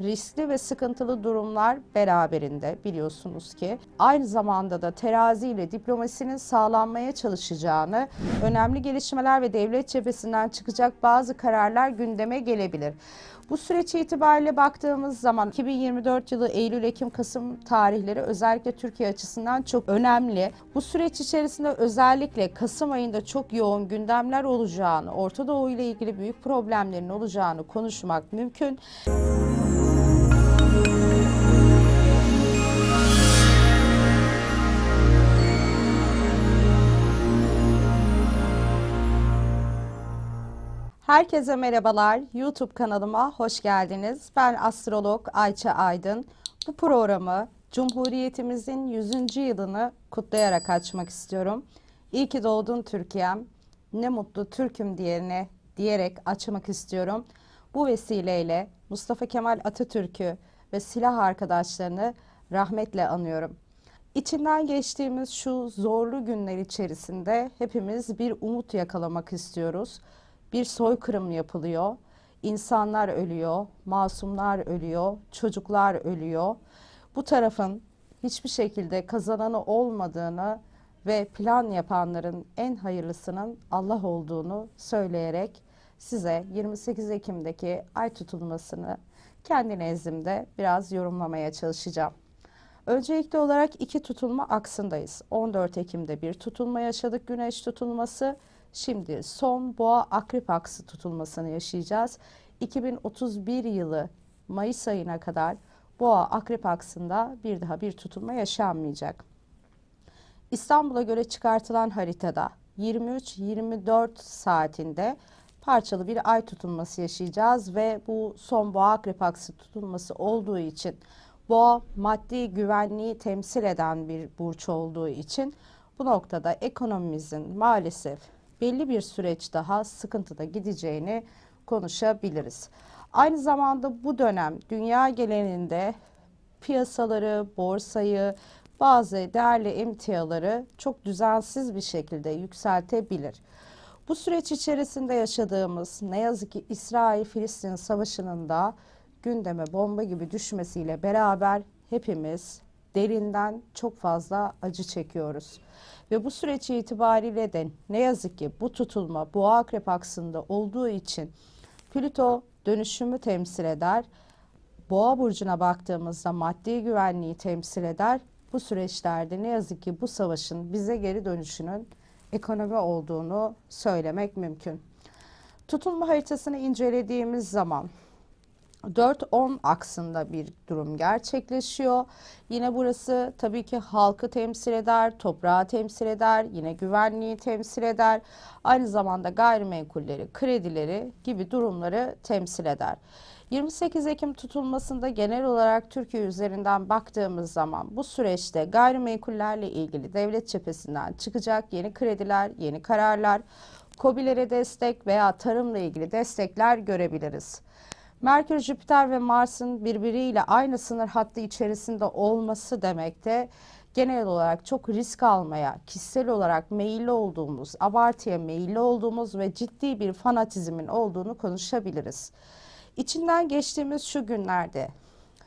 riskli ve sıkıntılı durumlar beraberinde biliyorsunuz ki aynı zamanda da terazi ile diplomasinin sağlanmaya çalışacağını, önemli gelişmeler ve devlet cephesinden çıkacak bazı kararlar gündeme gelebilir. Bu süreç itibariyle baktığımız zaman 2024 yılı Eylül, Ekim, Kasım tarihleri özellikle Türkiye açısından çok önemli. Bu süreç içerisinde özellikle Kasım ayında çok yoğun gündemler olacağını, Orta Doğu ile ilgili büyük problemlerin olacağını konuşmak mümkün. Herkese merhabalar. YouTube kanalıma hoş geldiniz. Ben astrolog Ayça Aydın. Bu programı Cumhuriyetimizin 100. yılını kutlayarak açmak istiyorum. İyi ki doğdun Türkiye'm. Ne mutlu Türk'üm diyene diyerek açmak istiyorum. Bu vesileyle Mustafa Kemal Atatürk'ü ve silah arkadaşlarını rahmetle anıyorum. İçinden geçtiğimiz şu zorlu günler içerisinde hepimiz bir umut yakalamak istiyoruz. Bir soykırım yapılıyor. İnsanlar ölüyor, masumlar ölüyor, çocuklar ölüyor. Bu tarafın hiçbir şekilde kazananı olmadığını ve plan yapanların en hayırlısının Allah olduğunu söyleyerek size 28 Ekim'deki ay tutulmasını kendi nezdimde biraz yorumlamaya çalışacağım. Öncelikli olarak iki tutulma aksındayız. 14 Ekim'de bir tutulma yaşadık güneş tutulması. Şimdi son boğa akrep aksı tutulmasını yaşayacağız. 2031 yılı Mayıs ayına kadar boğa akrep aksında bir daha bir tutulma yaşanmayacak. İstanbul'a göre çıkartılan haritada 23-24 saatinde parçalı bir ay tutulması yaşayacağız ve bu son boğa akrep aksı tutulması olduğu için boğa maddi güvenliği temsil eden bir burç olduğu için bu noktada ekonomimizin maalesef belli bir süreç daha sıkıntıda gideceğini konuşabiliriz. Aynı zamanda bu dönem dünya genelinde piyasaları, borsayı, bazı değerli emtiaları çok düzensiz bir şekilde yükseltebilir. Bu süreç içerisinde yaşadığımız ne yazık ki İsrail-Filistin savaşının da gündeme bomba gibi düşmesiyle beraber hepimiz derinden çok fazla acı çekiyoruz. Ve bu süreç itibariyle de ne yazık ki bu tutulma boğa akrep aksında olduğu için Plüto dönüşümü temsil eder. Boğa burcuna baktığımızda maddi güvenliği temsil eder. Bu süreçlerde ne yazık ki bu savaşın bize geri dönüşünün ekonomi olduğunu söylemek mümkün. Tutulma haritasını incelediğimiz zaman 4-10 aksında bir durum gerçekleşiyor. Yine burası tabii ki halkı temsil eder, toprağı temsil eder, yine güvenliği temsil eder. Aynı zamanda gayrimenkulleri, kredileri gibi durumları temsil eder. 28 Ekim tutulmasında genel olarak Türkiye üzerinden baktığımız zaman bu süreçte gayrimenkullerle ilgili devlet cephesinden çıkacak yeni krediler, yeni kararlar, COBİ'lere destek veya tarımla ilgili destekler görebiliriz. Merkür, Jüpiter ve Mars'ın birbiriyle aynı sınır hattı içerisinde olması demek de genel olarak çok risk almaya, kişisel olarak meyilli olduğumuz, abartıya meyilli olduğumuz ve ciddi bir fanatizmin olduğunu konuşabiliriz. İçinden geçtiğimiz şu günlerde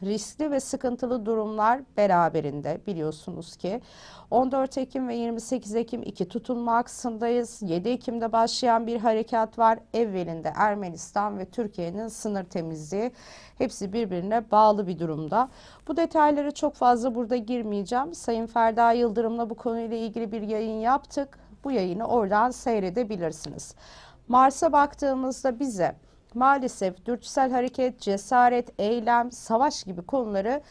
riskli ve sıkıntılı durumlar beraberinde biliyorsunuz ki 14 Ekim ve 28 Ekim iki tutulma aksındayız. 7 Ekim'de başlayan bir harekat var. Evvelinde Ermenistan ve Türkiye'nin sınır temizliği hepsi birbirine bağlı bir durumda. Bu detayları çok fazla burada girmeyeceğim. Sayın Ferda Yıldırım'la bu konuyla ilgili bir yayın yaptık. Bu yayını oradan seyredebilirsiniz. Mars'a baktığımızda bize maalesef dürtüsel hareket, cesaret, eylem, savaş gibi konuları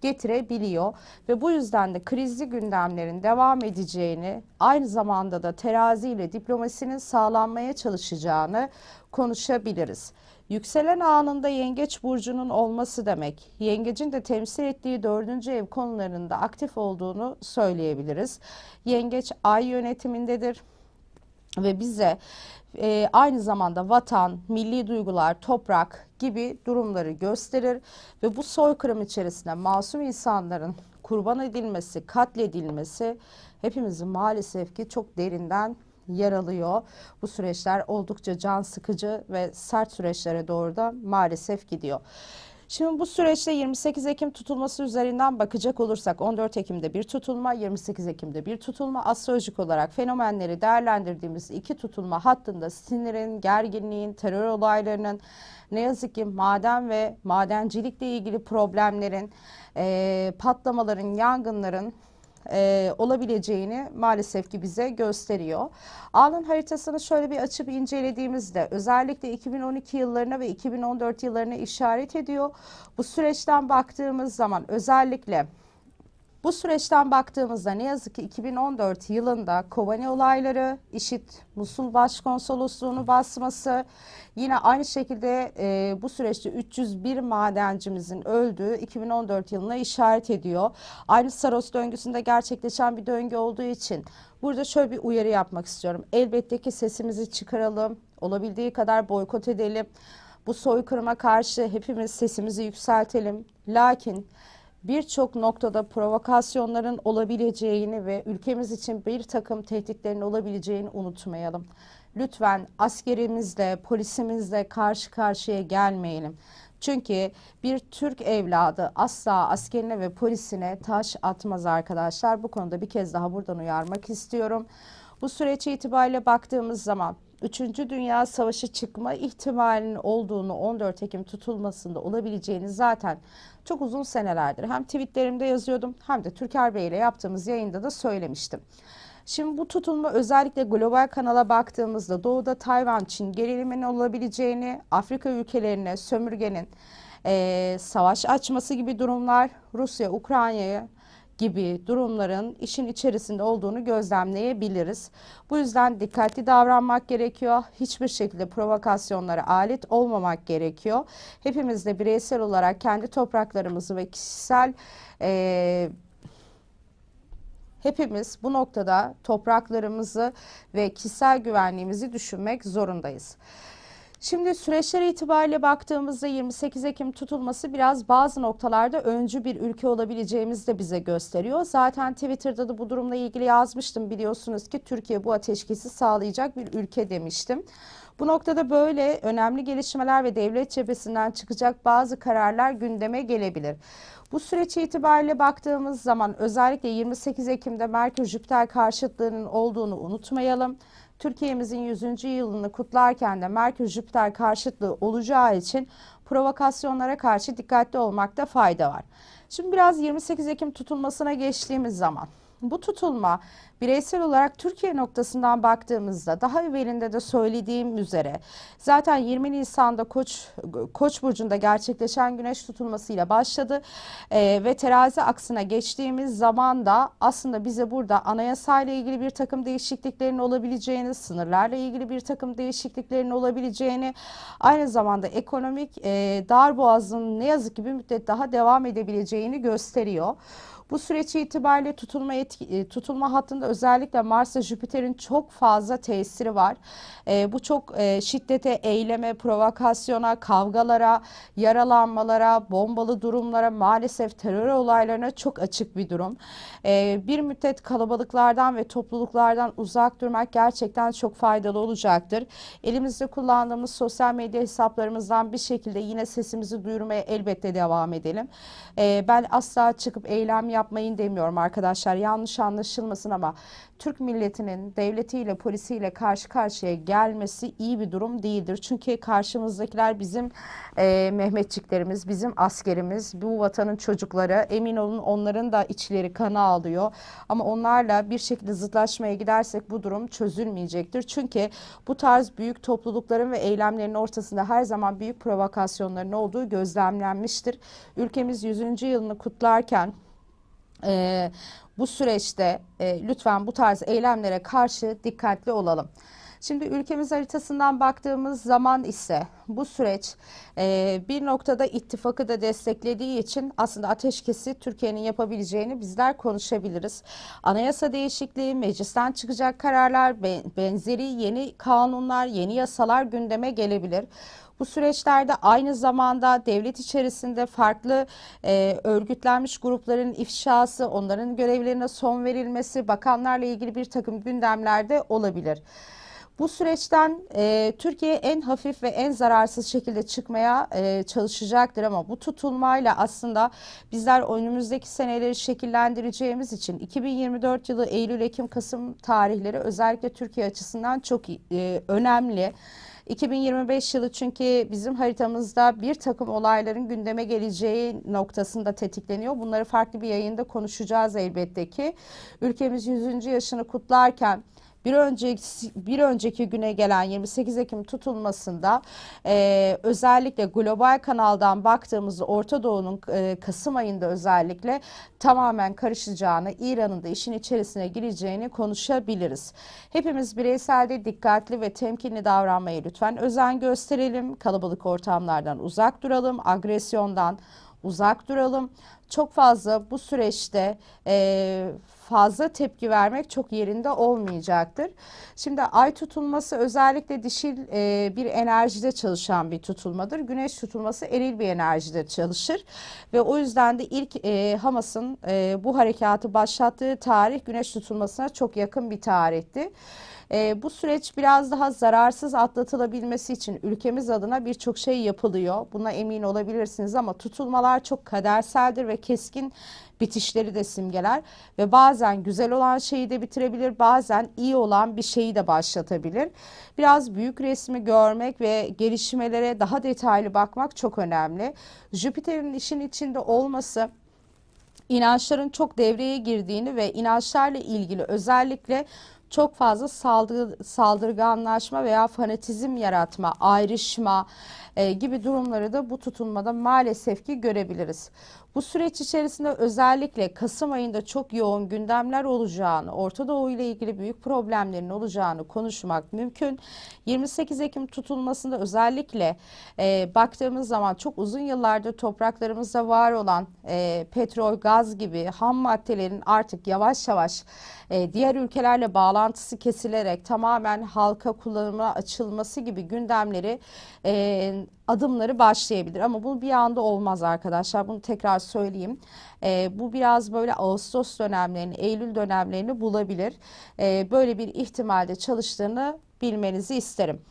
getirebiliyor ve bu yüzden de krizli gündemlerin devam edeceğini, aynı zamanda da terazi ile diplomasinin sağlanmaya çalışacağını konuşabiliriz. Yükselen anında yengeç burcunun olması demek. Yengecin de temsil ettiği dördüncü ev konularında aktif olduğunu söyleyebiliriz. Yengeç ay yönetimindedir ve bize e, aynı zamanda vatan, milli duygular, toprak gibi durumları gösterir ve bu soykırım içerisinde masum insanların kurban edilmesi, katledilmesi hepimizin maalesef ki çok derinden yaralıyor. Bu süreçler oldukça can sıkıcı ve sert süreçlere doğru da maalesef gidiyor. Şimdi bu süreçte 28 Ekim tutulması üzerinden bakacak olursak 14 Ekim'de bir tutulma, 28 Ekim'de bir tutulma. Astrolojik olarak fenomenleri değerlendirdiğimiz iki tutulma hattında sinirin, gerginliğin, terör olaylarının ne yazık ki maden ve madencilikle ilgili problemlerin, e, patlamaların, yangınların e, olabileceğini maalesef ki bize gösteriyor. Anın haritasını şöyle bir açıp incelediğimizde özellikle 2012 yıllarına ve 2014 yıllarına işaret ediyor. Bu süreçten baktığımız zaman özellikle bu süreçten baktığımızda ne yazık ki 2014 yılında Kobani olayları, IŞİD Musul Başkonsolosluğunu basması, yine aynı şekilde e, bu süreçte 301 madencimizin öldüğü 2014 yılına işaret ediyor. Aynı Saros döngüsünde gerçekleşen bir döngü olduğu için burada şöyle bir uyarı yapmak istiyorum. Elbette ki sesimizi çıkaralım, olabildiği kadar boykot edelim. Bu soykırıma karşı hepimiz sesimizi yükseltelim. Lakin birçok noktada provokasyonların olabileceğini ve ülkemiz için bir takım tehditlerin olabileceğini unutmayalım. Lütfen askerimizle, polisimizle karşı karşıya gelmeyelim. Çünkü bir Türk evladı asla askerine ve polisine taş atmaz arkadaşlar. Bu konuda bir kez daha buradan uyarmak istiyorum. Bu süreç itibariyle baktığımız zaman 3. Dünya Savaşı çıkma ihtimalinin olduğunu 14 Ekim tutulmasında olabileceğini zaten çok uzun senelerdir hem tweetlerimde yazıyordum hem de Türker Bey ile yaptığımız yayında da söylemiştim. Şimdi bu tutulma özellikle global kanala baktığımızda doğuda Tayvan, Çin geriliminin olabileceğini, Afrika ülkelerine sömürgenin e, savaş açması gibi durumlar, Rusya, Ukrayna'yı gibi durumların işin içerisinde olduğunu gözlemleyebiliriz. Bu yüzden dikkatli davranmak gerekiyor. Hiçbir şekilde provokasyonlara alet olmamak gerekiyor. Hepimiz de bireysel olarak kendi topraklarımızı ve kişisel e, Hepimiz bu noktada topraklarımızı ve kişisel güvenliğimizi düşünmek zorundayız. Şimdi süreçler itibariyle baktığımızda 28 Ekim tutulması biraz bazı noktalarda öncü bir ülke olabileceğimizi de bize gösteriyor. Zaten Twitter'da da bu durumla ilgili yazmıştım biliyorsunuz ki Türkiye bu ateşkesi sağlayacak bir ülke demiştim. Bu noktada böyle önemli gelişmeler ve devlet cephesinden çıkacak bazı kararlar gündeme gelebilir. Bu süreç itibariyle baktığımız zaman özellikle 28 Ekim'de Merkür-Jüpiter karşıtlığının olduğunu unutmayalım. Türkiye'mizin 100. yılını kutlarken de Merkür-Jüpiter karşıtlığı olacağı için provokasyonlara karşı dikkatli olmakta fayda var. Şimdi biraz 28 Ekim tutulmasına geçtiğimiz zaman bu tutulma bireysel olarak Türkiye noktasından baktığımızda daha evvelinde de söylediğim üzere zaten 20 Nisan'da Koç Koç burcunda gerçekleşen güneş tutulmasıyla başladı ee, ve terazi aksına geçtiğimiz zaman da aslında bize burada anayasayla ilgili bir takım değişikliklerin olabileceğini, sınırlarla ilgili bir takım değişikliklerin olabileceğini, aynı zamanda ekonomik e, darboğazın ne yazık ki bir müddet daha devam edebileceğini gösteriyor. Bu süreç itibariyle tutulma etki, e, tutulma hattında özellikle Mars'a Jüpiter'in çok fazla tesiri var. E, bu çok e, şiddete, eyleme, provokasyona, kavgalara, yaralanmalara, bombalı durumlara, maalesef terör olaylarına çok açık bir durum. E, bir müddet kalabalıklardan ve topluluklardan uzak durmak gerçekten çok faydalı olacaktır. Elimizde kullandığımız sosyal medya hesaplarımızdan bir şekilde yine sesimizi duyurmaya elbette devam edelim. E, ben asla çıkıp eylem yapmayın demiyorum arkadaşlar. Yanlış anlaşılmasın ama Türk milletinin devletiyle polisiyle karşı karşıya gelmesi iyi bir durum değildir. Çünkü karşımızdakiler bizim e, Mehmetçiklerimiz, bizim askerimiz, bu vatanın çocukları. Emin olun onların da içleri kana alıyor. Ama onlarla bir şekilde zıtlaşmaya gidersek bu durum çözülmeyecektir. Çünkü bu tarz büyük toplulukların ve eylemlerin ortasında her zaman büyük provokasyonların olduğu gözlemlenmiştir. Ülkemiz 100. yılını kutlarken e, bu süreçte e, lütfen bu tarz eylemlere karşı dikkatli olalım. Şimdi ülkemiz haritasından baktığımız zaman ise bu süreç e, bir noktada ittifakı da desteklediği için aslında ateşkesi Türkiye'nin yapabileceğini bizler konuşabiliriz. Anayasa değişikliği, meclisten çıkacak kararlar, benzeri yeni kanunlar, yeni yasalar gündeme gelebilir. Bu süreçlerde aynı zamanda devlet içerisinde farklı e, örgütlenmiş grupların ifşası, onların görevlerine son verilmesi, bakanlarla ilgili bir takım gündemlerde olabilir. Bu süreçten e, Türkiye en hafif ve en zararsız şekilde çıkmaya e, çalışacaktır ama bu tutulmayla aslında bizler önümüzdeki seneleri şekillendireceğimiz için 2024 yılı Eylül, Ekim, Kasım tarihleri özellikle Türkiye açısından çok e, önemli. 2025 yılı çünkü bizim haritamızda bir takım olayların gündeme geleceği noktasında tetikleniyor. Bunları farklı bir yayında konuşacağız elbette ki. Ülkemiz 100. yaşını kutlarken bir önceki bir önceki güne gelen 28 Ekim tutulmasında e, özellikle global kanaldan baktığımızda Orta Doğu'nun e, Kasım ayında özellikle tamamen karışacağını, İran'ın da işin içerisine gireceğini konuşabiliriz. Hepimiz bireyselde dikkatli ve temkinli davranmayı lütfen özen gösterelim. Kalabalık ortamlardan uzak duralım, agresyondan uzak duralım. Çok fazla bu süreçte e, fazla tepki vermek çok yerinde olmayacaktır. Şimdi ay tutulması özellikle dişil e, bir enerjide çalışan bir tutulmadır. Güneş tutulması eril bir enerjide çalışır ve o yüzden de ilk e, Hamas'ın e, bu harekatı başlattığı tarih güneş tutulmasına çok yakın bir tarihti. E, bu süreç biraz daha zararsız atlatılabilmesi için ülkemiz adına birçok şey yapılıyor. Buna emin olabilirsiniz ama tutulmalar çok kaderseldir ve keskin bitişleri de simgeler ve bazen güzel olan şeyi de bitirebilir, bazen iyi olan bir şeyi de başlatabilir. Biraz büyük resmi görmek ve gelişmelere daha detaylı bakmak çok önemli. Jüpiter'in işin içinde olması inançların çok devreye girdiğini ve inançlarla ilgili özellikle çok fazla saldır, saldırganlaşma veya fanatizm yaratma, ayrışma e, gibi durumları da bu tutunmada maalesef ki görebiliriz. Bu süreç içerisinde özellikle Kasım ayında çok yoğun gündemler olacağını, Orta Doğu ile ilgili büyük problemlerin olacağını konuşmak mümkün. 28 Ekim tutulmasında özellikle e, baktığımız zaman çok uzun yıllardır topraklarımızda var olan e, petrol, gaz gibi ham maddelerin artık yavaş yavaş e, diğer ülkelerle bağlantısı kesilerek tamamen halka kullanıma açılması gibi gündemleri e, adımları başlayabilir. Ama bu bir anda olmaz arkadaşlar. Bunu tekrar söyleyeyim. E, bu biraz böyle Ağustos dönemlerini, Eylül dönemlerini bulabilir. E, böyle bir ihtimalde çalıştığını bilmenizi isterim.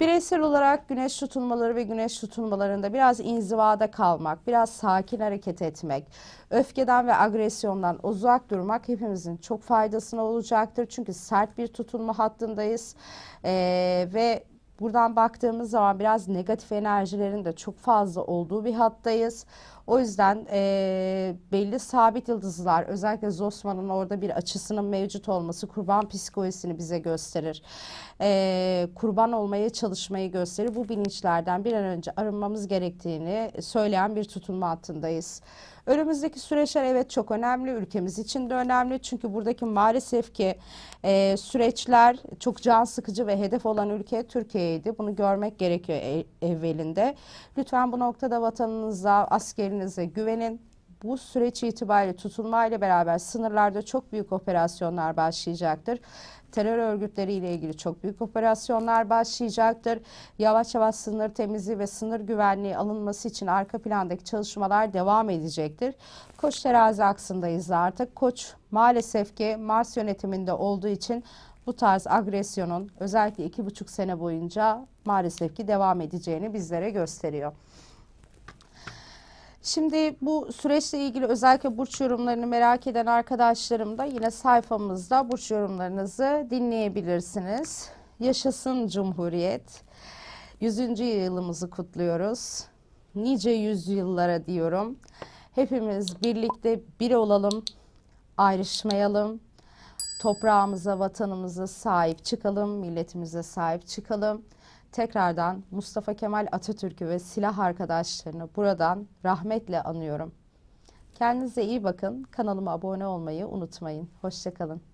Bireysel olarak güneş tutulmaları ve güneş tutulmalarında biraz inzivada kalmak, biraz sakin hareket etmek, öfkeden ve agresyondan uzak durmak hepimizin çok faydasına olacaktır. Çünkü sert bir tutulma hattındayız ee, ve Buradan baktığımız zaman biraz negatif enerjilerin de çok fazla olduğu bir hattayız. O yüzden e, belli sabit yıldızlar özellikle Zosman'ın orada bir açısının mevcut olması kurban psikolojisini bize gösterir. E, kurban olmaya çalışmayı gösterir. Bu bilinçlerden bir an önce arınmamız gerektiğini söyleyen bir tutulma hattındayız. Önümüzdeki süreçler evet çok önemli. Ülkemiz için de önemli. Çünkü buradaki maalesef ki e, süreçler çok can sıkıcı ve hedef olan ülke Türkiye'ydi. Bunu görmek gerekiyor e, evvelinde. Lütfen bu noktada vatanınıza, askerinize güvenin bu süreç itibariyle tutulmayla beraber sınırlarda çok büyük operasyonlar başlayacaktır terör örgütleriyle ilgili çok büyük operasyonlar başlayacaktır. Yavaş yavaş sınır temizliği ve sınır güvenliği alınması için arka plandaki çalışmalar devam edecektir. Koç terazi aksındayız artık. Koç maalesef ki Mars yönetiminde olduğu için bu tarz agresyonun özellikle iki buçuk sene boyunca maalesef ki devam edeceğini bizlere gösteriyor. Şimdi bu süreçle ilgili özellikle burç yorumlarını merak eden arkadaşlarım da yine sayfamızda burç yorumlarınızı dinleyebilirsiniz. Yaşasın Cumhuriyet. 100. yılımızı kutluyoruz. Nice yüzyıllara diyorum. Hepimiz birlikte bir olalım, ayrışmayalım. Toprağımıza, vatanımıza sahip çıkalım, milletimize sahip çıkalım. Tekrardan Mustafa Kemal Atatürk'ü ve silah arkadaşlarını buradan rahmetle anıyorum. Kendinize iyi bakın. Kanalıma abone olmayı unutmayın. Hoşçakalın.